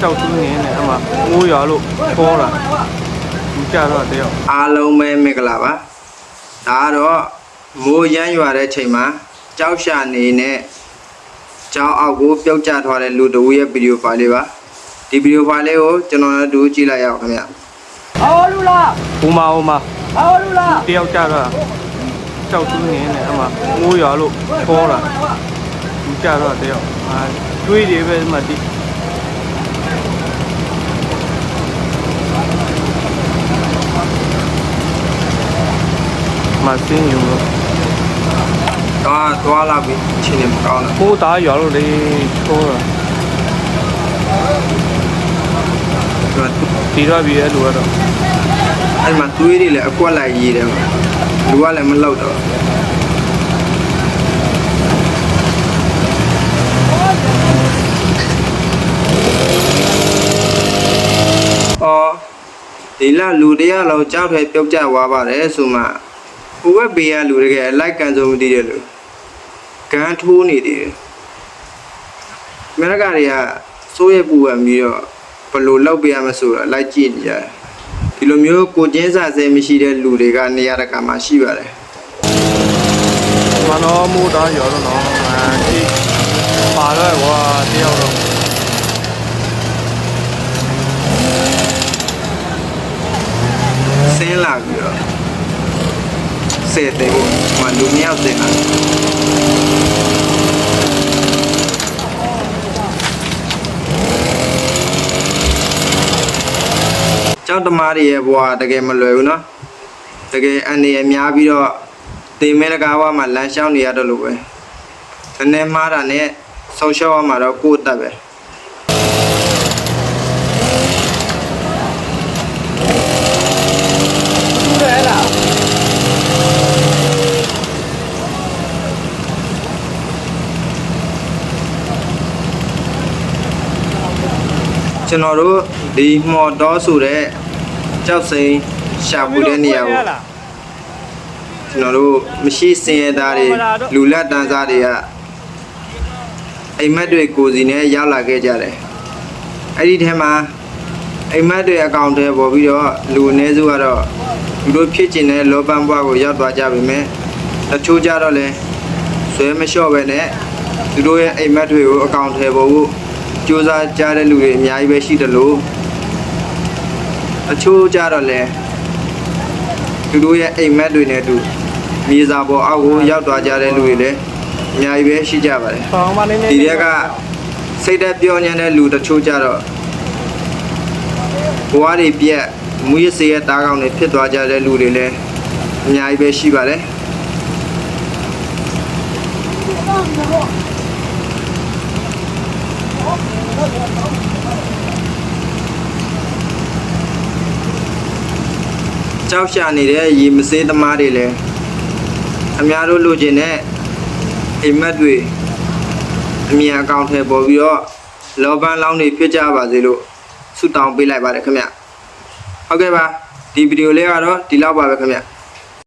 ကြောက်တူးနေနဲ့အမှငိုးရွာလို့ခေါ်တာသူကြတော့တယောက်အားလုံးပဲမင်္ဂလာပါဒါကတော့မိုးရမ်းရွာတဲ့ချိန်မှာကြောက်ရှာနေနဲ့ကြောက်အောက်ကိုပြုတ်ကျသွားတဲ့လူတစ်ဦးရဲ့ဗီဒီယိုဖိုင်လေးပါဒီဗီဒီယိုဖိုင်လေးကိုကျွန်တော်တို့ကြည့်လိုက်ရအောင်ခင်ဗျအော်လူလားဟိုမှာဟိုမှာအော်လူလားတယောက်ကြတော့ကြောက်တူးနေနဲ့အမှငိုးရွာလို့ခေါ်တာသူကြတော့တယောက်အာတွေးတယ်ပဲမှတိ မစင်းယူလို့တော့သွားလာပြီးအချိန်နဲ့မကောင်းတော့ကိုသားရွာလို့လေခေါ်တာသူကဒီတော့ပြီရဲ့လူကတော့အဲ့မှာသွေးတွေလည်းအကွက်လိုက်ရေးတယ်မှာလူကလည်းမလောက်တော့အော်ဒီလလူတယောက်လောက်ကြောက်ထဲပြုတ်ကျသွားပါတယ်ဆိုမှ ဟိုဘက်ဘေးကလူတကယ်လိုက်ကန်စုံမသိတဲ့လူကန်ထိုးနေတယ်အမေရိကန်တွေကစိုးရပူပန်ပြီးတော့ဘယ်လိုလောက်ပြရမဆိုတော့လိုက်ကြည့်နေကြတယ်ဒီလိုမျိုးကိုကျင်းစာဆဲမရှိတဲ့လူတွေကနေရာတကာမှာရှိပါတယ်မနောမူသားရွာတော့နော်အာဒီပါတော့ကွာတယောက်တော့ဆင်းလာပြီးတော့ ဆဲတဲ့ကိုမလူမြောက်တဲ့ဟာကျောင်းသမားတွေရဲ့ဘဝတကယ်မလွယ်ဘူးเนาะတကယ်အန်နေရများပြီးတော့တင်မဲတကားဘဝမှာလမ်းလျှောက်နေရတော့လို့ပဲနည်းနည်းမှားတာနဲ့ဆုံးရှုံးရမှာတော့ကိုယ့်အတက်ပဲ ကျွန်တော်တို့ဒီမော်တော်ဆိုတဲ့ကြောက်စိန်ရှာဖွေတဲ့နေရာကိုကျွန်တော်တို့မရှိစင်ရသားတွေလူလက်တန်းစားတွေကအိမ်မက်တွေကိုယ်စီနဲ့ရောက်လာခဲ့ကြတယ်အဲ့ဒီထဲမှာအိမ်မက်တွေအကောင့်တွေပေါ်ပြီးတော့လူအနည်းစုကတော့သူတို့ဖြစ်ကျင်တဲ့လောပန်းဘွားကိုရောက်သွားကြပြီမဲ့တချို့ကြတော့လဲဆွဲမလျှော့ပဲနဲ့သူတို့ရဲ့အိမ်မက်တွေကိုအကောင့်ထဲပေါ်ဖို့ စူးစမ်းကြတဲ့လူတွေအများကြီးပဲရှိတယ်လို့အချို့ကြတော့လဲသူတို့ရဲ့အိမ်မက်တွေနဲ့အတူမြေစာပေါ်အောက်ကိုရောက်သွားကြတဲ့လူတွေလည်းအများကြီးပဲရှိကြပါတယ်ဆောင်းမနေနေဒီတက်ကစိတ်သက်ပြောညံတဲ့လူတချို့ကြတော့ဘဝတွေပြက်မူရစေရဲ့တားကောင်းတွေဖြစ်သွားကြတဲ့လူတွေလည်းအများကြီးပဲရှိပါတယ် ကြောက်ရှာနေတဲ့ရေမစေးသမားတွေလည်းအများတို့လိုချင်တဲ့အိမ်မက်တွေအမြင်အကောင့်ထဲပေါ်ပြီးတော့လောပန်းလောင်းတွေဖြစ်ကြပါစေလို့ဆုတောင်းပေးလိုက်ပါတယ်ခင်ဗျဟုတ်ကဲ့ပါဒီဗီဒီယိုလေးကတော့ဒီလောက်ပါပဲခင်ဗျ